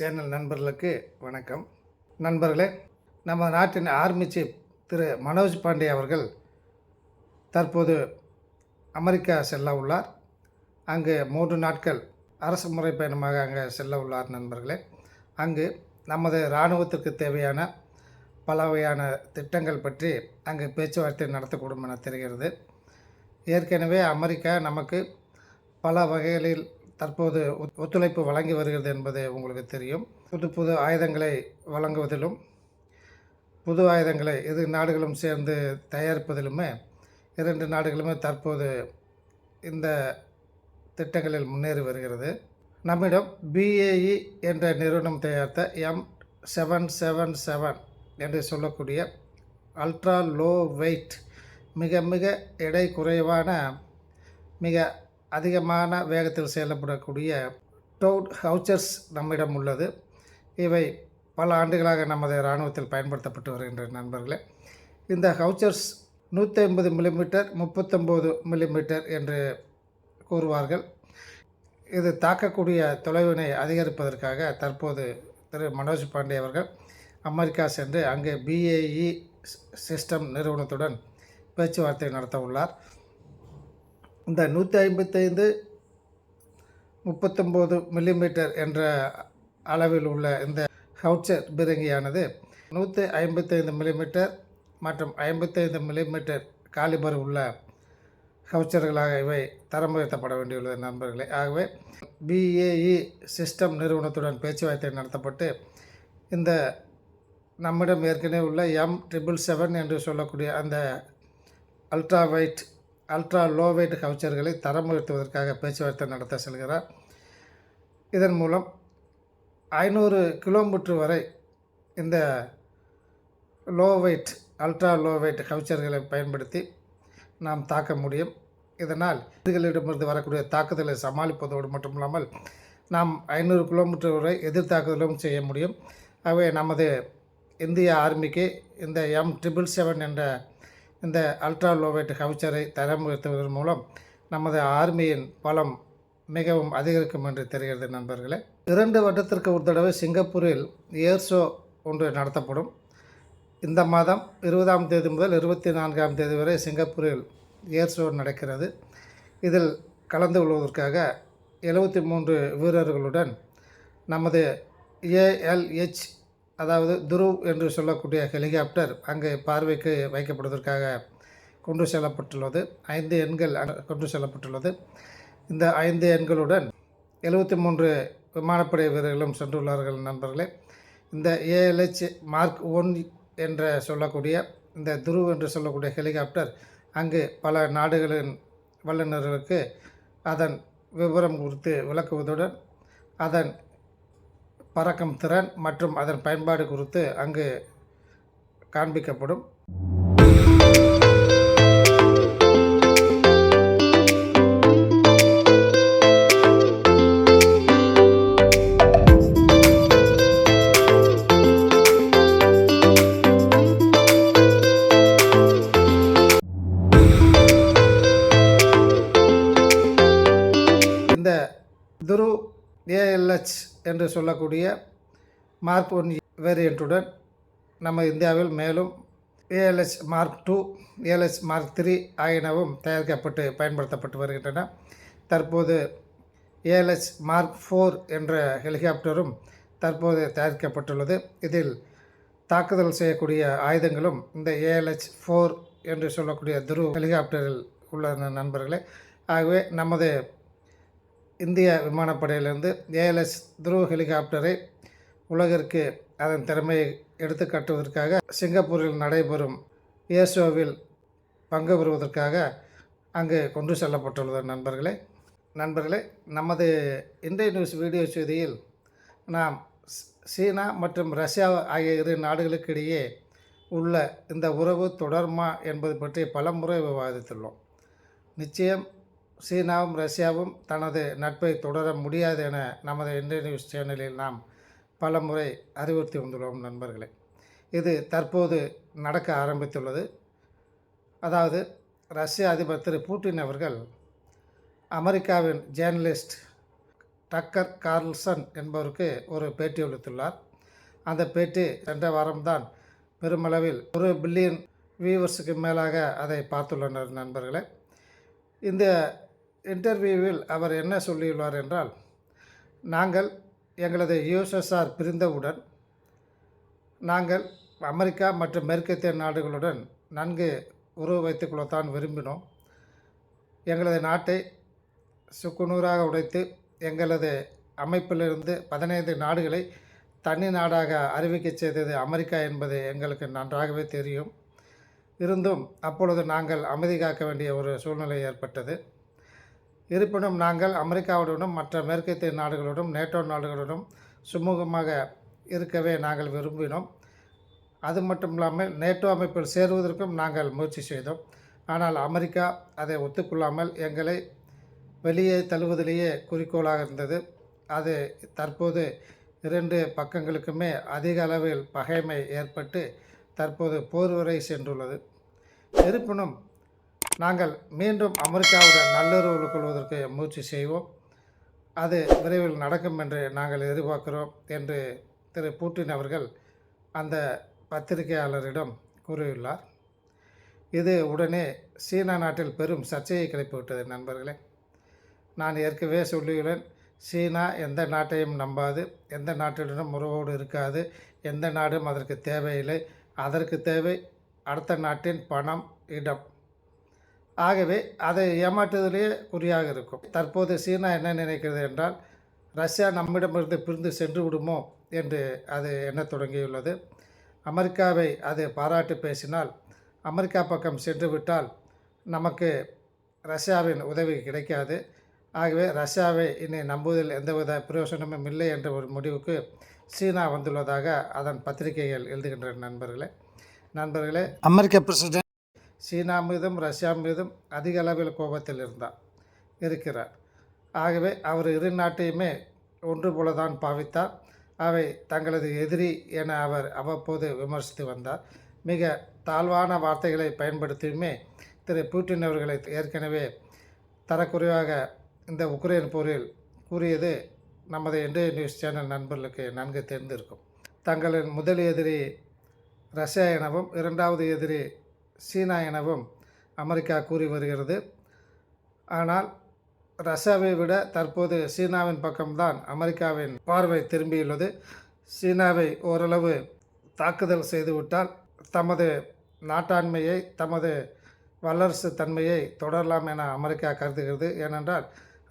Channel நண்பர்களுக்கு வணக்கம். நண்பர்களே நம்ம நாட்டின் ஆர்மி சீஃப் திரு மனோஜ் பாண்டே அவர்கள் தற்போது அமெரிக்கா செல்ல உள்ளார். அங்கு மூன்று நாட்கள் அரசு முறை பயணமாக அங்கே செல்ல உள்ளார் நண்பர்களே. அங்கு நமது இராணுவத்திற்கு தேவையான பல வகையான திட்டங்கள் பற்றி அங்கு பேச்சுவார்த்தை நடத்தக்கூடும் என தெரிகிறது. ஏற்கனவே அமெரிக்கா நமக்கு பல வகைகளில் தற்போது ஒத்துழைப்பு வழங்கி வருகிறது என்பது உங்களுக்கு தெரியும். புது புது ஆயுதங்களை வழங்குவதிலும் புது ஆயுதங்களை இரு நாடுகளும் சேர்ந்து தயாரிப்பதிலுமே இரண்டு நாடுகளுமே தற்போது இந்த திட்டங்களில் முன்னேறி வருகிறது. நம்மிடம் பிஏஇ என்ற நிறுவனம் தயாரித்த எம் செவன் செவன் செவன் என்று சொல்லக்கூடிய அல்ட்ரா லோ வெயிட் மிக மிக எடை குறைவான மிக அதிகமான வேகத்தில் செயல்படக்கூடிய டவுட் ஹவுச்சர்ஸ் நம்மிடம் உள்ளது. இவை பல ஆண்டுகளாக நமது இராணுவத்தில் பயன்படுத்தப்பட்டு வருகின்ற நண்பர்களே. இந்த ஹவுச்சர்ஸ் நூற்றி ஐம்பது மில்லிமீட்டர் முப்பத்தொம்போது மில்லிமீட்டர் என்று கூறுவார்கள். இது தாக்கக்கூடிய தொலைவினை அதிகரிப்பதற்காக தற்போது திரு மனோஜ் பாண்டே அவர்கள் அமெரிக்கா சென்று அங்கே பிஏஇ சிஸ்டம் நிறுவனத்துடன் பேச்சுவார்த்தை நடத்த உள்ளார் இந்த நூற்றி ஐம்பத்தைந்து முப்பத்தொம்போது மில்லிமீட்டர் என்ற அளவில் உள்ள இந்த ஹவுச்சர் பீரங்கியானது நூற்றி ஐம்பத்தைந்து மில்லிமீட்டர் மற்றும் ஐம்பத்தைந்து மில்லிமீட்டர் காலிபர் உள்ள ஹவுச்சர்களாக இவை தரம் உயர்த்தப்பட வேண்டியுள்ளது நண்பர்களே. ஆகவே பிஏஇ சிஸ்டம் நிறுவனத்துடன் பேச்சுவார்த்தை நடத்தப்பட்டு இந்த நம்மிடம் ஏற்கனவே உள்ள எம் ட்ரிபிள் செவன் என்று சொல்லக்கூடிய அந்த ultra wide ultra low weight ஹவுச்சர்களை தரம் உயர்த்துவதற்காக பேச்சுவார்த்தை நடத்த செல்கிறார். இதன் மூலம் ஐநூறு கிலோமீட்டர் வரை இந்த low weight ultra low weight ஹவுச்சர்களை பயன்படுத்தி நாம் தாக்க முடியும். இதனால் எதிரிகளிடமிருந்து வரக்கூடிய தாக்குதலை சமாளிப்பதோடு மட்டும் இல்லாமல் நாம் ஐநூறு கிலோமீட்டர் வரை எதிர் தாக்குதலும் செய்ய முடியும். ஆகவே நமது இந்திய ஆர்மிக்கு இந்த எம் ட்ரிபிள் செவன் என்ற இந்த அல்ட்ரா லோவேட் ஹவுச்சரை தரம் உயர்த்துவதன் மூலம் நமது ஆர்மியின் பலம் மிகவும் அதிகரிக்கும் என்று தெரிகிறது நண்பர்களே. இரண்டு வருடத்திற்கு ஒரு தடவை சிங்கப்பூரில் ஏர் ஷோ ஒன்று நடத்தப்படும். இந்த மாதம் இருபதாம் தேதி முதல் இருபத்தி நான்காம் தேதி வரை சிங்கப்பூரில் ஏர் ஷோ நடக்கிறது. இதில் கலந்து கொள்வதற்காக எழுபத்தி மூன்று வீரர்களுடன் நமது ஏஎல்ஹெச் அதாவது துருவ் என்று சொல்லக்கூடிய ஹெலிகாப்டர் அங்கே பார்வைக்கு வைக்கப்படுவதற்காக கொண்டு செல்லப்பட்டுள்ளது. ஐந்து எண்கள் கொண்டு செல்லப்பட்டுள்ளது. இந்த ஐந்து எண்களுடன் எழுபத்தி மூன்று விமானப்படை வீரர்களும் சென்றுள்ளார்கள் நண்பர்களே. இந்த ஏஎல்ஹெச் மார்க் ஒன் என்ற சொல்லக்கூடிய இந்த துருவ் என்று சொல்லக்கூடிய ஹெலிகாப்டர் அங்கு பல நாடுகளின் வல்லுநர்களுக்கு அதன் விவரம் குறித்து விளக்குவதுடன் அதன் பறக்கும் திறன் மற்றும் அதன் பயன்பாடு குறித்து அங்கு காண்பிக்கப்படும். இந்த துரு ஏஎல்ஹெச் என்று சொல்லக்கூடிய மார்க் ஒன் வேரியண்ட்டுடன் நம்ம இந்தியாவில் மேலும் ALH mark two ALH mark three ஆகியனவும் தயாரிக்கப்பட்டு பயன்படுத்தப்பட்டு வருகின்றன. தற்போது ஏஎல்ஹெச் மார்க் ஃபோர் என்ற ஹெலிகாப்டரும் தற்போது தயாரிக்கப்பட்டுள்ளது. இதில் தாக்குதல் செய்யக்கூடிய ஆயுதங்களும் இந்த ஏஎல்ஹெச் ஃபோர் என்று சொல்லக்கூடிய துரு ஹெலிகாப்டரில் உள்ள நண்பர்களே. ஆகவே நமது இந்திய விமானப்படையிலிருந்து ஏஎல்எஸ் துருவ ஹெலிகாப்டரை உலகிற்கு அதன் திறமையை எடுத்து காட்டுவதற்காக சிங்கப்பூரில் நடைபெறும் ஏசோவில் பங்கு பெறுவதற்காக அங்கு கொண்டு செல்லப்பட்டுள்ளது நண்பர்களே. நண்பர்களே நமது இந்திய நியூஸ் வீடியோ செய்தியில் நாம் சீனா மற்றும் ரஷ்யா ஆகிய இரு நாடுகளுக்கு இடையே உள்ள இந்த உறவு தொடருமா என்பது பற்றி பலமுறை விவாதித்துள்ளோம். நிச்சயம் சீனாவும் ரஷ்யாவும் தனது நட்பை தொடர முடியாது என நமது இந்திய நியூஸ் சேனலில் நாம் பல முறை அறிவுறுத்தி வந்துள்ளோம் நண்பர்களே. இது தற்போது நடக்க ஆரம்பித்துள்ளது. அதாவது ரஷ்ய அதிபர் திரு பூட்டின் அவர்கள் அமெரிக்காவின் ஜேர்னலிஸ்ட் டக்கர் கார்ல்சன் என்பவருக்கு ஒரு பேட்டி அளித்துள்ளார். அந்த பேட்டி சென்ற வாரம்தான் பெருமளவில் ஒரு பில்லியன் வியூவர்ஸுக்கு மேலாக அதை பார்த்துள்ளனர் நண்பர்களே. இந்த இன்டர்வியூவில் அவர் என்ன சொல்லியுள்ளார் என்றால் நாங்கள் எங்களது யுஎஸ்எஸ்ஆர் பிரிந்தவுடன் நாங்கள் அமெரிக்கா மற்றும் மேற்கத்திய நாடுகளுடன் நன்கு உறவு வைத்துக்கொள்ளத்தான் விரும்பினோம். எங்களது நாட்டை சுக்குநூறாக உடைத்து எங்களது அமைப்பிலிருந்து பதினைந்து நாடுகளை தனி நாடாக அறிவிக்கச் செய்தது அமெரிக்கா என்பது எங்களுக்கு நன்றாகவே தெரியும். இருந்தும் அப்பொழுது நாங்கள் அமைதி காக்க வேண்டிய ஒரு சூழ்நிலை ஏற்பட்டது. இருப்பினும் நாங்கள் அமெரிக்காவுடனும் மற்ற மேற்கத்திய நாடுகளுடன் நேட்டோ நாடுகளுடன் சுமூகமாக இருக்கவே நாங்கள் விரும்பினோம். அது மட்டும் இல்லாமல் நேட்டோ அமைப்பில் சேருவதற்கும் நாங்கள் முயற்சி செய்தோம். ஆனால் அமெரிக்கா அதை ஒத்துக்கொள்ளாமல் எங்களை வெளியே தள்ளுவதிலேயே குறிக்கோளாக இருந்தது. அது தற்போது இரண்டு பக்கங்களுக்குமே அதிக அளவில் பகைமை ஏற்பட்டு தற்போது போர் வரை சென்றுள்ளது. இருப்பினும் நாங்கள் மீண்டும் அமெரிக்காவுடன் நல்லுறவு கொள்வதற்கு முயற்சி செய்வோம். அது விரைவில் நடக்கும் என்று நாங்கள் எதிர்பார்க்கிறோம் என்று திரு பூட்டின் அவர்கள் அந்த பத்திரிகையாளரிடம் கூறியுள்ளார். இது உடனே சீனா நாட்டில் பெரும் சர்ச்சையை கிளப்பிவிட்டது நண்பர்களே. நான் ஏற்கனவே சொல்லியுள்ளேன் சீனா எந்த நாட்டையும் நம்பாது எந்த நாட்டுடனும் உறவோடு இருக்காது எந்த நாடும் அதற்கு தேவையில்லை. அதற்கு தேவை அடுத்த நாட்டின் பணம் இடம். ஆகவே அதை ஏமாற்றுவதிலேயே குறியாக இருக்கும். தற்போது சீனா என்ன நினைக்கிறது என்றால் ரஷ்யா நம்மிடமிருந்து பிரிந்து சென்று விடுமோ என்று அது எண்ணத் தொடங்கியுள்ளது. அமெரிக்காவை அது பாராட்டி பேசினால் அமெரிக்கா பக்கம் சென்று விட்டால் நமக்கு ரஷ்யாவின் உதவி கிடைக்காது. ஆகவே ரஷ்யாவை இனி நம்புவதில் எந்தவித பிரயோசனமும் இல்லை என்ற ஒரு முடிவுக்கு சீனா வந்துள்ளதாக அதன் பத்திரிகைகள் எழுதுகின்றன நண்பர்களே. நண்பர்களே. அமெரிக்க பிரசிடென்ட் சீனா மீதும் ரஷ்யா மீதும் அதிக அளவில் கோபத்தில் இருந்தார் இருக்கிறார். ஆகவே அவர் இரு நாட்டையுமே ஒன்று போல தான் பாவித்தார். அவை தங்களது எதிரி என அவர் அவ்வப்போது விமர்சித்து வந்தார். மிக தாழ்வான வார்த்தைகளை பயன்படுத்தியுமே திரு புட்டின் அவர்களை ஏற்கனவே தரக்குறைவாக இந்த உக்ரைன் போரில் கூறியது நமது இன்றைய நியூஸ் சேனல் நண்பர்களுக்கு நன்கு தெரிந்திருக்கும். தங்களின் முதல் எதிரி ரஷ்யா எனவும் இரண்டாவது எதிரி சீனா எனவும் அமெரிக்கா கூறி வருகிறது. ஆனால் ரஷ்யாவை விட தற்போது சீனாவின் பக்கம்தான் அமெரிக்காவின் பார்வை திரும்பியுள்ளது. சீனாவை ஓரளவு தாக்குதல் செய்துவிட்டால் தமது நாட்டாண்மையை தமது வல்லரசு தன்மையை தொடரலாம் என அமெரிக்கா கருதுகிறது. ஏனென்றால்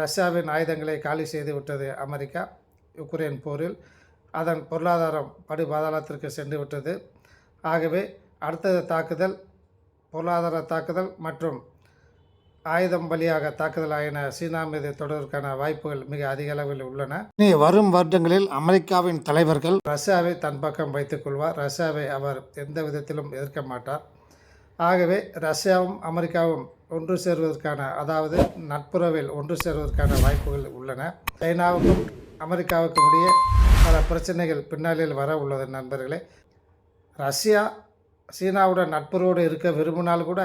ரஷ்யாவின் ஆயுதங்களை காலி செய்துவிட்டது அமெரிக்கா யுக்ரைன் போரில். அதன் பொருளாதாரம் படுபாதாளத்திற்கு சென்றுவிட்டது. சென்று விட்டது ஆகவே அடுத்த தாக்குதல் பொருளாதார தாக்குதல் மற்றும் ஆயுதம் வழியாக தாக்குதல் ஆகின சீனா மீது தொடர்வதற்கான வாய்ப்புகள் மிக அதிக அளவில் உள்ளன. இனி வரும் வருடங்களில் அமெரிக்காவின் தலைவர்கள் ரஷ்யாவை தன் பக்கம் வைத்துக் கொள்வார். ரஷ்யாவை அவர் எந்த விதத்திலும் எதிர்க்க மாட்டார். ஆகவே ரஷ்யாவும் அமெரிக்காவும் ஒன்று சேர்வதற்கான அதாவது நட்புறவில் ஒன்று சேர்வதற்கான வாய்ப்புகள் உள்ளன. சைனாவுக்கும் அமெரிக்காவுக்கும் இடையே பல பிரச்சனைகள் பின்னாளில் வர உள்ளது நண்பர்களே. ரஷ்யா சீனாவுடன் நட்புறவோடு இருக்க விரும்பினால் கூட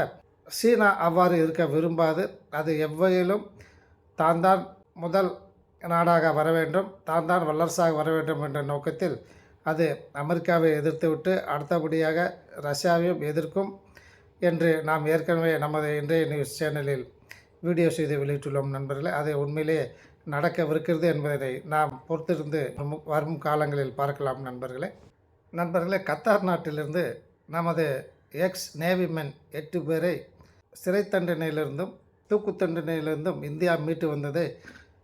சீனா அவ்வாறு இருக்க விரும்பாது. அது எவ்வகையிலும் தான் தான் முதல் நாடாக வர வேண்டும் தான் தான் வல்லரசாக வர வேண்டும் என்ற நோக்கத்தில் அது அமெரிக்காவை எதிர்த்துவிட்டு அடுத்தபடியாக ரஷ்யாவையும் எதிர்க்கும் என்று நாம் ஏற்கனவே நமது இன்றைய நியூஸ் சேனலில் வீடியோ செய்து வெளியிட்டுள்ளோம் நண்பர்களே. அதை உண்மையிலே நடக்கவிருக்கிறது என்பதை நாம் பொறுத்திருந்து வரும் வரும் காலங்களில் பார்க்கலாம் நண்பர்களே. நண்பர்களே கத்தார் நாட்டிலிருந்து நமது எக்ஸ் நேவிமென் எட்டு பேரை சிறை தண்டனையிலிருந்தும் தூக்கு தண்டனையிலிருந்தும் இந்தியா மீட்டு வந்ததை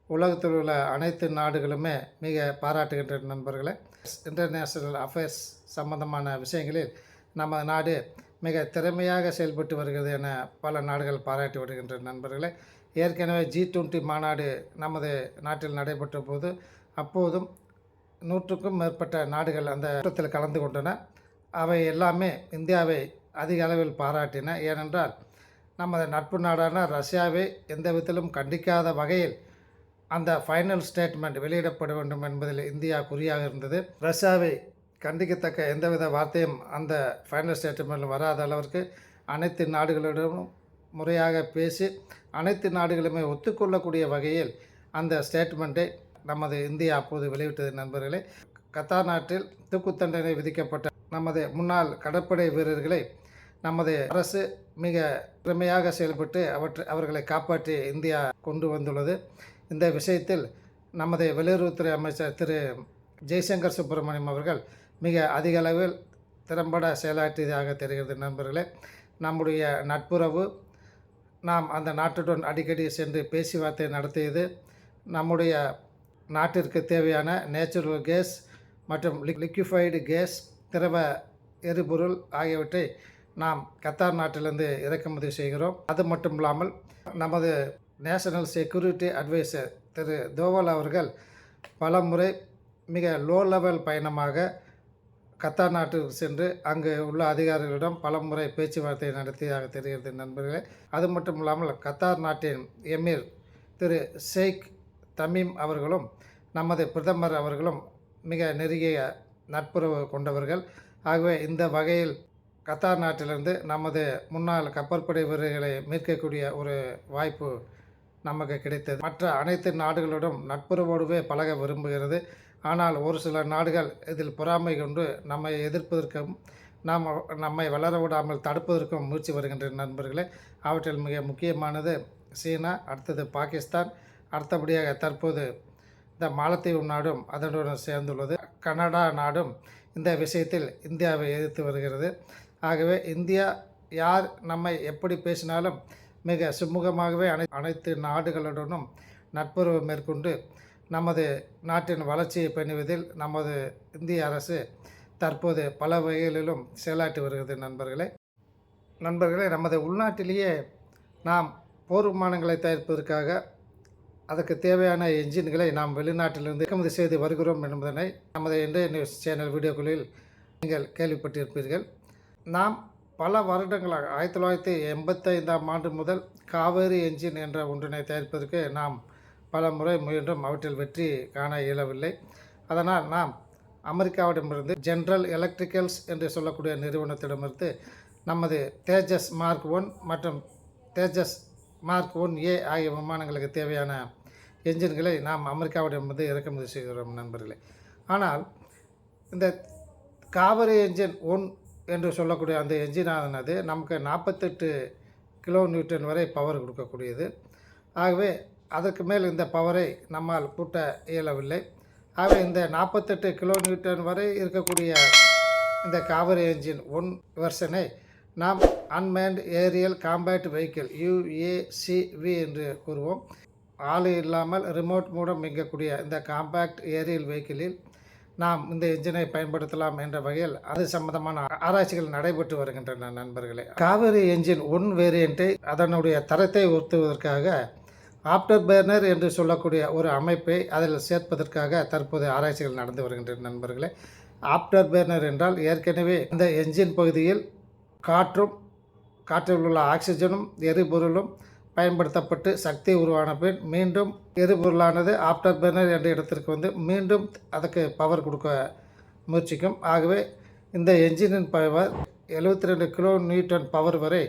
உலகத்தில் உள்ள அனைத்து நாடுகளுமே மிக பாராட்டுகின்ற நண்பர்களே. இன்டர்நேஷ்னல் அஃபேர்ஸ் சம்பந்தமான விஷயங்களில் நமது நாடு மிக திறமையாக செயல்பட்டு வருகிறது என பல நாடுகள் பாராட்டி வருகின்ற நண்பர்களே. ஏற்கனவே ஜி டுவெண்ட்டி மாநாடு நமது நாட்டில் நடைபெற்ற போது அப்போதும் நூற்றுக்கும் மேற்பட்ட நாடுகள் அந்த கூட்டத்தில் கலந்து கொண்டன. அவை எல்லாமே இந்தியாவை அதிக அளவில் பாராட்டின. ஏனென்றால் நமது நட்பு நாடான ரஷ்யாவை எந்த விதத்திலும் கண்டிக்காத வகையில் அந்த ஃபைனல் ஸ்டேட்மெண்ட் வெளியிடப்பட வேண்டும் என்பதில் இந்தியா குறியாக இருந்தது. ரஷ்யாவை கண்டிக்கத்தக்க எந்தவித வார்த்தையும் அந்த ஃபைனல் ஸ்டேட்மெண்ட்டில் வராத அளவிற்கு அனைத்து நாடுகளிடமும் முறையாக பேசி அனைத்து நாடுகளுமே ஒத்துக்கொள்ளக்கூடிய வகையில் அந்த ஸ்டேட்மெண்ட்டை நமது இந்தியா அப்போது வெளியிட்டது நண்பர்களே. கத்தார் நாட்டில் தூக்குத்தண்டனை விதிக்கப்பட்ட நமது முன்னாள் கடற்படை வீரர்களை நமது அரசு மிக திறமையாக செயல்பட்டு அவற்றை அவர்களை காப்பாற்றி இந்தியா கொண்டு வந்துள்ளது. இந்த விஷயத்தில் நமது வெளியுறவுத்துறை அமைச்சர் திரு. ஜெய்சங்கர் சுப்பிரமணியம் அவர்கள் மிக அதிக அளவில் திறம்பட செயலாற்றியதாக தெரிகிறது நண்பர்களே. நம்முடைய நட்புறவு நாம் அந்த நாட்டுடன் அடிக்கடி சென்று பேச்சுவார்த்தை நடத்தியது நம்முடைய நாட்டிற்கு தேவையான நேச்சுரல் கேஸ் மற்றும் லிக்விஃபைடு கேஸ் திரவ எரிபொருள் ஆகியவற்றை நாம் கத்தார் நாட்டிலிருந்து இறக்குமதி செய்கிறோம். அது மட்டும் இல்லாமல் நமது நேஷனல் செக்யூரிட்டி அட்வைசர் திரு தோவல் அவர்கள் பல முறை மிக லோ லெவல் பயணமாக கத்தார் நாட்டுக்கு சென்று அங்கு உள்ள அதிகாரிகளிடம் பல முறை பேச்சுவார்த்தை நடத்தியதாக தெரிகிறது நண்பர்களே. அது மட்டும் இல்லாமல் கத்தார் நாட்டின் எமீர் திரு ஷேக் தமீம் அவர்களும் நமது பிரதமர் அவர்களும் மிக நெருங்கிய நட்புறவு கொண்டவர்கள். ஆகவே இந்த வகையில் கத்தார் நாட்டிலிருந்து நமது முன்னாள் கப்பற்படை வீரர்களை மீட்கக்கூடிய ஒரு வாய்ப்பு நமக்கு கிடைத்தது. மற்ற அனைத்து நாடுகளுடன் நட்புறவோடுவே பழக விரும்புகிறது. ஆனால் ஒரு சில நாடுகள் இதில் பொறாமை கொண்டு நம்மை எதிர்ப்பதற்கும் நாம் நம்மை வளர விடாமல் தடுப்பதற்கும் முயற்சி வருகின்ற நண்பர்களே. அவற்றில் மிக முக்கியமானது சீனா அடுத்தது பாகிஸ்தான். அடுத்தபடியாக தற்போது இந்த மாலத்தீவு நாடும் அதனுடன் சேர்ந்துள்ளது. கனடா நாடும் இந்த விஷயத்தில் இந்தியாவை எதிர்த்து வருகிறது. ஆகவே இந்தியா யார் நம்மை எப்படி பேசினாலும் மிக சுமூகமாகவே அனை அனைத்து நாடுகளுடனும் நட்புறவு மேற்கொண்டு நமது நாட்டின் வளர்ச்சியை பேணுவதில் நமது இந்திய அரசு தற்போது பல வகைகளிலும் செயலாற்றி வருகிறது நண்பர்களே. நண்பர்களே நமது உள்நாட்டிலேயே நாம் போர் விமானங்களை தயாரிப்பதற்காக அதற்கு தேவையான என்ஜின்களை நாம் வெளிநாட்டிலிருந்து இறக்குமதி செய்து வருகிறோம் என்பதனை நமது இன்றைய நியூஸ் சேனல் வீடியோக்களில் நீங்கள் கேள்விப்பட்டிருப்பீர்கள். நாம் பல வருடங்களாக ஆயிரத்தி தொள்ளாயிரத்தி எண்பத்தைந்தாம் ஆண்டு முதல் காவேரி என்ஜின் என்ற ஒன்றினை தயாரிப்பதற்கு நாம் பல முறை முயன்றும். அவற்றில் வெற்றி காண இயலவில்லை. அதனால் நாம் அமெரிக்காவிடமிருந்து ஜென்ரல் எலக்ட்ரிக்கல்ஸ் என்று சொல்லக்கூடிய நிறுவனத்திடமிருந்து நமது தேஜஸ் மார்க் ஒன் மற்றும் தேஜஸ் மார்க் ஒன் ஏ ஆகிய விமானங்களுக்கு தேவையான என்ஜின்களை நாம் அமெரிக்காவிடமிருந்து இறக்குமதி செய்கிறோம் நண்பர்களே. ஆனால் இந்த காவிரி என்ஜின் ஒன் என்று சொல்லக்கூடிய அந்த என்ஜினானது நமக்கு நாற்பத்தெட்டு கிலோ நியூட்டன் வரை பவர் கொடுக்கக்கூடியது. ஆகவே அதற்கு மேல் இந்த பவரை நம்மால் கூட்ட இயலவில்லை. ஆகவே இந்த நாற்பத்தெட்டு கிலோ நியூட்டன் வரை இருக்கக்கூடிய இந்த காவிரி என்ஜின் ஒன் வெர்ஷனை நாம் unmanned aerial combat vehicle UACV என்று கூறுவோம். ஆள் இல்லாமல் ரிமோட் மூலம் இயங்கக்கூடிய இந்த காம்பேக்ட் ஏரியல் வெஹிக்கிளில் நாம் இந்த என்ஜினை பயன்படுத்தலாம் என்ற வகையில் அது சம்பந்தமான ஆராய்ச்சிகள் நடைபெற்று வருகின்றன நண்பர்களே. காவிரி என்ஜின் ஒன் வேரியண்ட்டை அதனுடைய தரத்தை உயர்த்துவதற்காக ஆப்டர் பேர்னர் என்று சொல்லக்கூடிய ஒரு அமைப்பை அதில் சேர்ப்பதற்காக தற்போது ஆராய்ச்சிகள் நடந்து வருகின்றன நண்பர்களே. ஆப்டர் பேர்னர் என்றால் ஏற்கனவே இந்த என்ஜின் பகுதியில் காற்றும் காற்றில் உள்ள ஆக்சிஜனும் எரிபொருளும் பயன்படுத்தப்பட்டு சக்தி உருவான பின் மீண்டும் எரிபொருளானது ஆப்டர் பர்னர் என்ற இடத்திற்கு வந்து மீண்டும் அதுக்கு பவர் கொடுக்க முயற்சிக்கும். ஆகவே இந்த என்ஜினின் பவர் எழுபத்தி ரெண்டு கிலோ நியூட்டன் பவர் வரை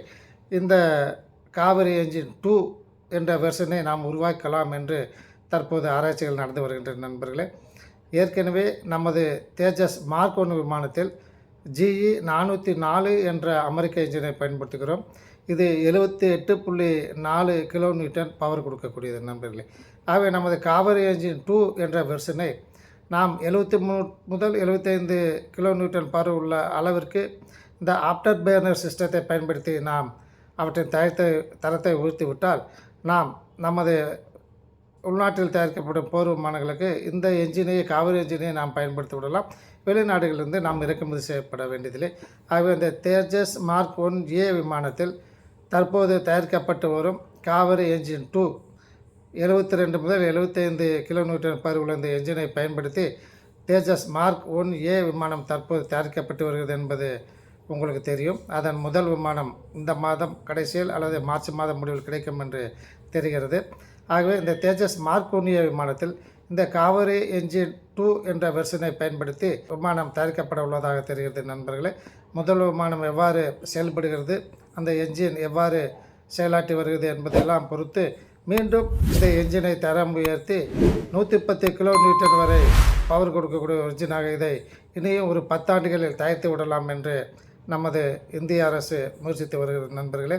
இந்த காவிரி என்ஜின் டூ என்ற வெர்ஷனை நாம் உருவாக்கலாம் என்று தற்போது ஆராய்ச்சிகள் நடந்து வருகின்ற நண்பர்களே. ஏற்கனவே நமது தேஜஸ் மார்க் ஒன் விமானத்தில் ஜிஇ நானூற்றி நாலு என்ற அமெரிக்க என்ஜினை பயன்படுத்துகிறோம். இது எழுபத்தி எட்டு புள்ளி நாலு கிலோ நியூட்டன் பவர் கொடுக்கக்கூடியது நண்பர்களே. ஆகவே நமது காவிரி என்ஜின் டூ என்ற வெர்ஷனை நாம் எழுபத்தி மூ முதல் எழுபத்தைந்து கிலோ நியூட்டன் பவர் உள்ள அளவிற்கு இந்த ஆப்டர் பேர்னர் சிஸ்டத்தை பயன்படுத்தி நாம் அவற்றின் தரத்தை தரத்தை உயர்த்திவிட்டால் நாம் நமது உள்நாட்டில் தயாரிக்கப்படும் போர் விமானங்களுக்கு இந்த என்ஜினை காவிரி என்ஜினை நாம் பயன்படுத்தி விடலாம். வெளிநாடுகளிலிருந்து நாம் இறக்குமதி செய்யப்பட வேண்டியதில்லை. ஆகவே இந்த தேஜஸ் மார்க் ஒன் ஏ விமானத்தில் தற்போது தயாரிக்கப்பட்டு வரும் காவிரி என்ஜின் டூ எழுபத்தி ரெண்டு முதல் எழுபத்தைந்து கிலோமீட்டர் பர் உள்ள இந்த என்ஜினை பயன்படுத்தி தேஜஸ் மார்க் ஒன் ஏ விமானம் தற்போது தயாரிக்கப்பட்டு வருகிறது என்பது உங்களுக்கு தெரியும். அதன் முதல் விமானம் இந்த மாதம் கடைசியில் அல்லது மார்ச் மாதம் முடிவில் கிடைக்கும் என்று தெரிகிறது. ஆகவே இந்த தேஜஸ் மார்க் ஒன்றிய விமானத்தில் இந்த காவேரி என்ஜின் டூ என்ற வெர்ஷனை பயன்படுத்தி விமானம் தயாரிக்கப்பட உள்ளதாக தெரிகிறது நண்பர்களே. முதல் விமானம் எவ்வாறு செயல்படுகிறது அந்த என்ஜின் எவ்வாறு செயலாற்றி வருகிறது என்பதையெல்லாம் பொறுத்து மீண்டும் இந்த என்ஜினை தரம் உயர்த்தி நூற்றி பத்து கிலோமீட்டர் வரை பவர் கொடுக்கக்கூடிய ஒரிஜினாக இதை இனியும் ஒரு பத்தாண்டுகளில் தயாரித்து விடலாம் என்று நமது இந்திய அரசு முயற்சித்து வருகிறது நண்பர்களே.